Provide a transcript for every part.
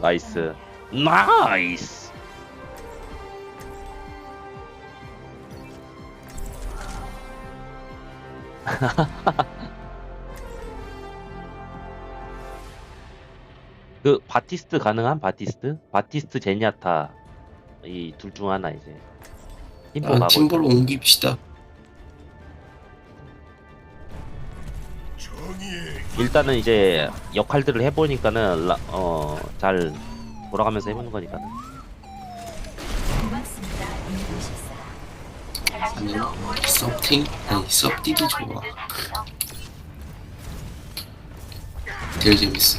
나이스. 나이스. 그 바티스트 가능한 바티스트? 바티스트 제니아타. 이 둘 중 하나 이제. 팀보 아, 팀볼 옮깁시다. 일단은 이제 역할들을 해보니까는 라- 어, 잘 돌아가면서 해보는 거니까는 아니, 섭팅? 아니, 섭디도 좋아. 제일 재밌어.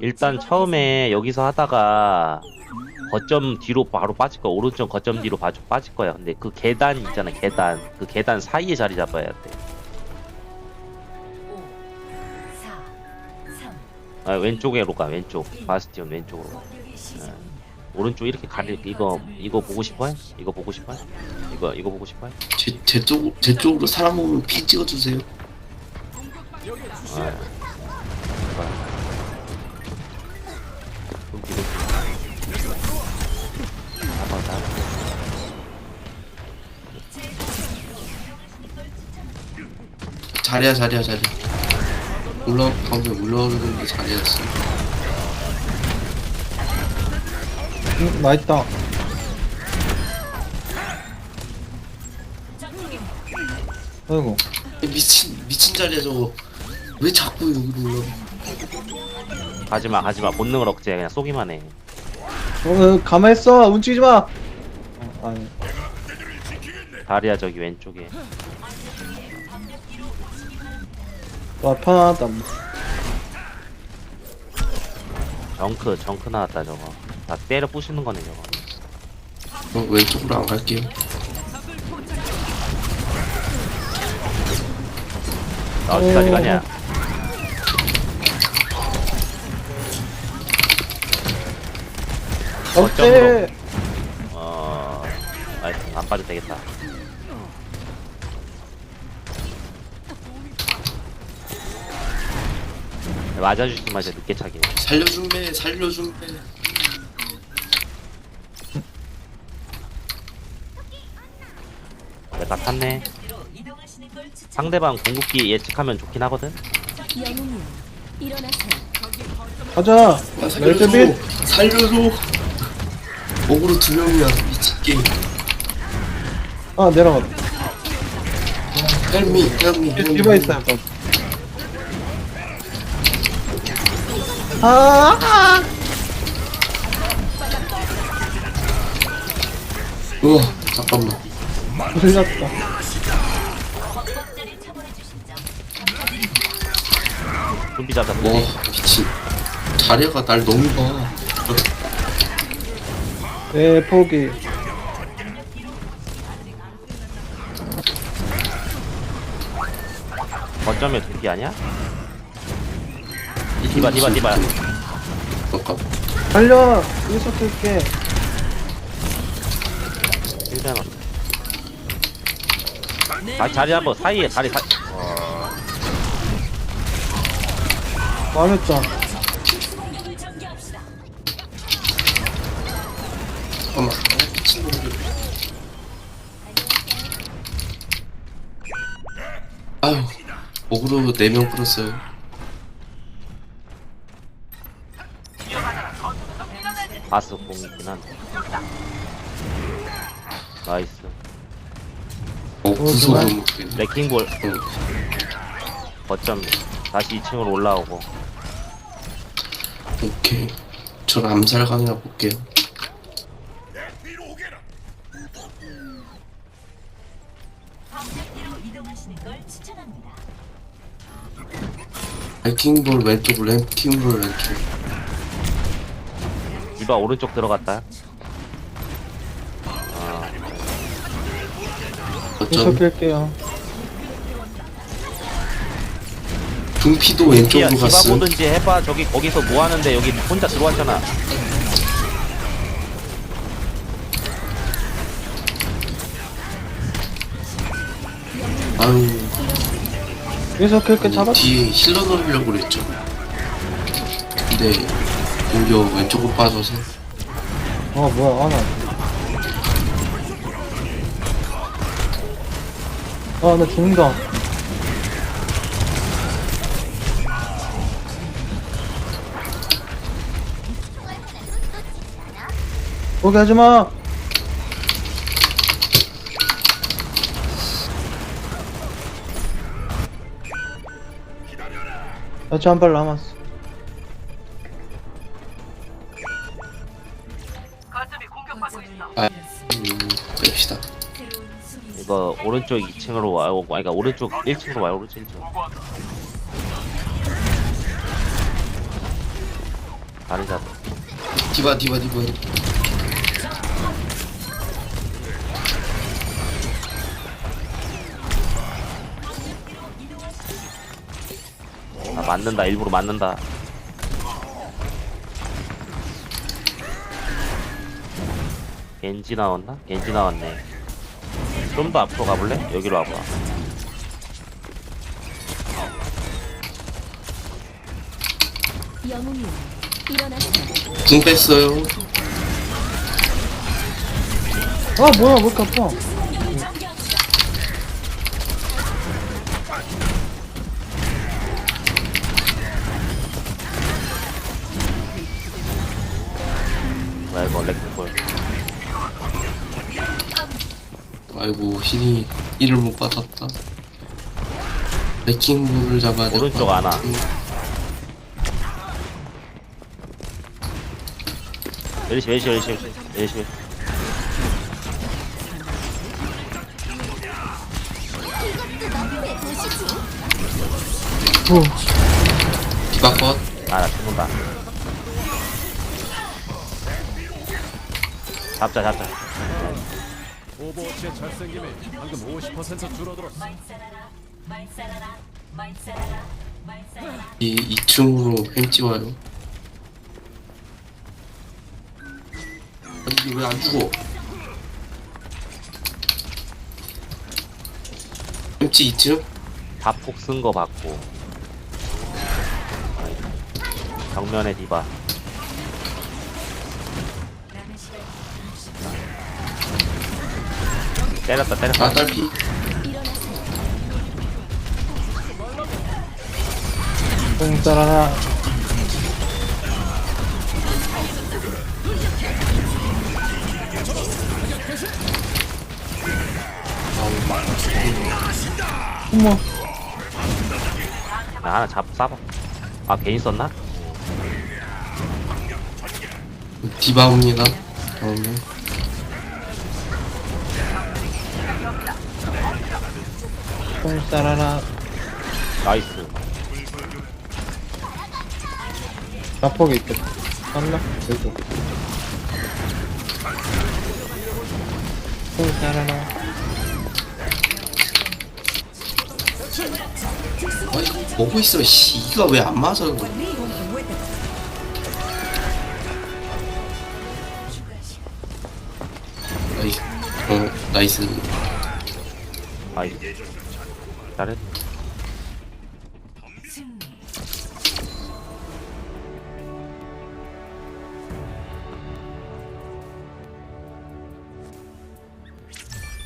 일단 처음에 여기서 하다가 거점 뒤로 바로 빠질 거야 오른쪽 거점 뒤로 빠, 빠질 거야 근데 그 계단 있잖아 계단 그 계단 사이에 자리 잡아야 돼 아, 왼쪽으로 가 왼쪽 바스티온 왼쪽으로 가 예. 오른쪽 이렇게 가릴 이거 이거 보고 싶어요? 이거 보고 싶어요? 이거 이거 보고 싶어요? 제, 제 쪽, 제 쪽으로 사람 오면 피 찍어주세요. 아, 자리야, 자리야, 자리야. 올라, 방금 올라오는 게 자리였어. 응, 나 있다. 아이고. 미친, 미친 자리야, 저거. 왜 자꾸 여기로 올라가? 가지마 가지마 본능을 억제 그냥 쏘기만 해 어, 가만히 있어. 움직이지 마. 어, 아니. 다리야 저기 왼쪽에 와, 편하다. 정크 정크 나왔다 저거 다 때려 부시는 거네 저거 어, 왼쪽으로 안 갈게요. 나 어디까지 오. 가냐 어째? 어 하여튼 안 빠져도 되겠다 맞아주지 마자 늦게 차기 살려준 배, 살려준 배. 내가 탔네 상대방 궁극기 예측하면 좋긴 하거든 영웅이여 일어나세요 가자. 아, 멜트 살려줘. 빛. 살려줘. 어그로 두 명이야. 미친 게임. 아, 내려가. 헬미, 헬미, 헬미. 디바 있어요, 또. 아, 아. 우와, 잠깐만. 불렸다. 좀비 잡자 와, 미친. 자리가 날 너무 봐. 네, 포기. 거점에 두기 아니야? 디바 디바 디바 잠깐. 달려. 여기서 뜰게. 힘잖아 아 자리 한번 사이에 자리 사 어, 망했다. 잠깐만. 아. 아유, 어그로 4명 끌었어요. 바스 공 있긴 한데 나이스 어? 너무 크네. 레킹볼 어, 거점 다시 2층으로 올라오고 오케이. 전 암살 강이나 볼게요. 랭킹볼 왼쪽, 랭킹볼 왼쪽. 디바 오른쪽 들어갔다. 아. 여기서 어쩜 뜰게요. 둥피도 디바, 왼쪽으로 디바 갔어요. 보든지 해봐. 저기 거기서 뭐 하는데 여기 혼자 들어왔잖아. 아유. 여기서 그렇게 잡았 뒤에 힐러 넣으려고 그랬죠. 근데 오히려 왼쪽으로 빠져서. 어 뭐야 아나. 아나 죽는다. 거기 하지마! 나저 한발 남았어 오른쪽 2층으로 와요. 아니, 그러니까 오른쪽 1층으로 와요. 오른쪽 1층. 다른 잡. 디바 디바 디바 아, 맞는다. 일부러 맞는다. 겐지 나왔나? 겐지 나왔네. 좀 더 앞으로 가볼래? 여기로 와봐. 영웅이여 일어나세요. 궁 뺐어요 아 뭐야 왜 이렇게 아파 나 이거 렉볼. 아이고 신이 이를 못 받았다 레킹볼을 잡아야 될것 오른쪽 하나. 같아. 열심히, 열심히, 열심히, 열심히. 후. 디바 컷 아, 나 죽는다. 잡자, 잡자. 오버워치의 잘생김이 방금 50% 줄어들었어. 이 2층으로 햄찌 와요 아니 이게 왜 안 죽어 햄찌 2층? 밥폭 쓴거 받고. 정면에 디바. 때렸다, 때렸다. 아 딸피 따라라 어머 나 하나 잡, 싸봐. 아, 괜히 썼나? 디바 옵니다 다음에 뽕 따라라. 나이스. 자폭이 있겠다. 맞나? 여기도. 뽕 따라라. 아니 보고 있어 씨 이가 왜 안 맞아 나이스. 어 나이스. 나이스. 잘했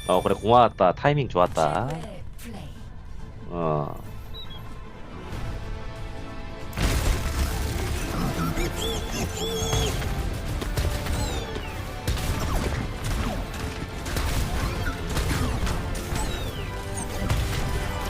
어, 그래, 고마웠다. 타이밍 좋았다. 어.